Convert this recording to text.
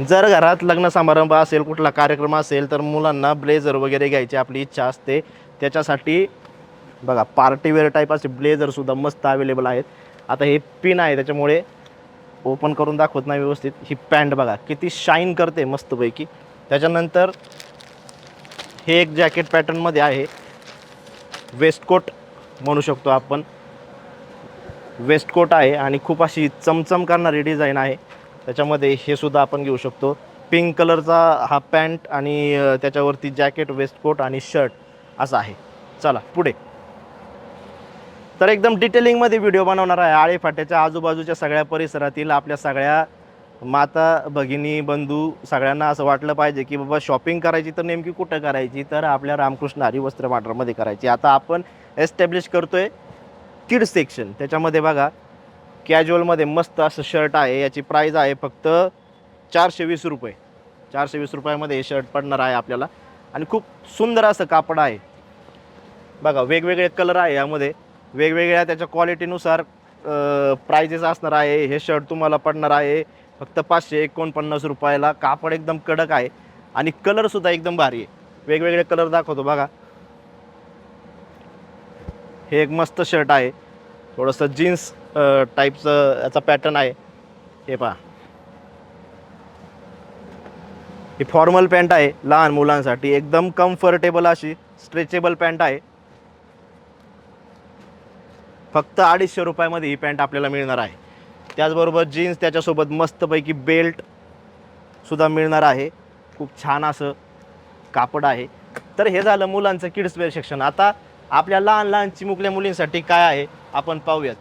जर घरात लग्न समारंभ असेल कुठला कार्यक्रम असेल तर मुलांना ब्लेझर वगैरे घ्यायची आपली इच्छा असते. त्याच्यासाठी बघा पार्टीवेअर टाईप असे ब्लेझरसुद्धा मस्त अवेलेबल आहेत. आता हे पिन आहे त्याच्यामुळे ओपन करून दाखवत नाही व्यवस्थित. ही पॅन्ट बघा किती शाईन करते मस्तपैकी. त्याच्यानंतर हे एक जॅकेट पॅटर्नमध्ये आहे. वेस्टकोट म्हणू शकतो आपण. वेस्टकोट आहे आणि खूप अशी चमचम करणारी डिझाईन आहे. त्याच्यामध्ये हे सुद्धा आपण घेऊ शकतो. पिंक कलरचा हा पॅन्ट आणि त्याच्यावरती जॅकेट वेस्टकोट आणि शर्ट असा आहे. चला पुढे. तर एकदम डिटेलिंगमध्ये व्हिडिओ बनवणार आहे आळे फाट्याच्या आजूबाजूच्या सगळ्या परिसरातील आपल्या सगळ्या माता भगिनी बंधू सगळ्यांना असं वाटलं पाहिजे की बाबा शॉपिंग करायची तर नेमकी कुठं करायची? तर आपल्या रामकृष्ण हरी वस्त्र वाटरमध्ये करायची. आता आपण एस्टॅब्लिश करतोय किड सेक्शन त्याच्यामध्ये बघा कॅज्युअलमध्ये मस्त असं शर्ट आहे याची प्राईज आहे फक्त चारशे वीस रुपये. चारशे वीस रुपयामध्ये हे शर्ट पडणार आहे आपल्याला. आणि खूप सुंदर असं कापड आहे. बघा वेगवेगळे कलर आहे यामध्ये. वेगवेगळ्या त्याच्या क्वालिटीनुसार प्राइजेस असणार आहे. हे शर्ट तुम्हाला पडणार आहे फक्त पाचशे एकोणपन्नास रुपयाला. कापड एकदम कडक आहे. आणि कलरसुद्धा एकदम भारी आहे. वेगवेगळे कलर दाखवतो बघा. हे एक मस्त शर्ट आहे. थोडंसं जीन्स टाईपचं याचा पॅटर्न आहे. हे पहा. ही फॉर्मल पॅन्ट आहे लहान मुलांसाठी. एकदम कम्फर्टेबल अशी स्ट्रेचेबल पॅन्ट आहे. फक्त अडीचशे रुपयामध्ये ही पॅन्ट आपल्याला मिळणार आहे. त्याचबरोबर जीन्स त्याच्यासोबत मस्तपैकी बेल्ट सुद्धा मिळणार आहे. खूप छान असं कापड आहे. तर हे झालं मुलांचं किड्सवेअर सेक्शन आता आपल्या लहान लहान चिमुकल्या मुलींसाठी काय आहे? आपण पाहूयात.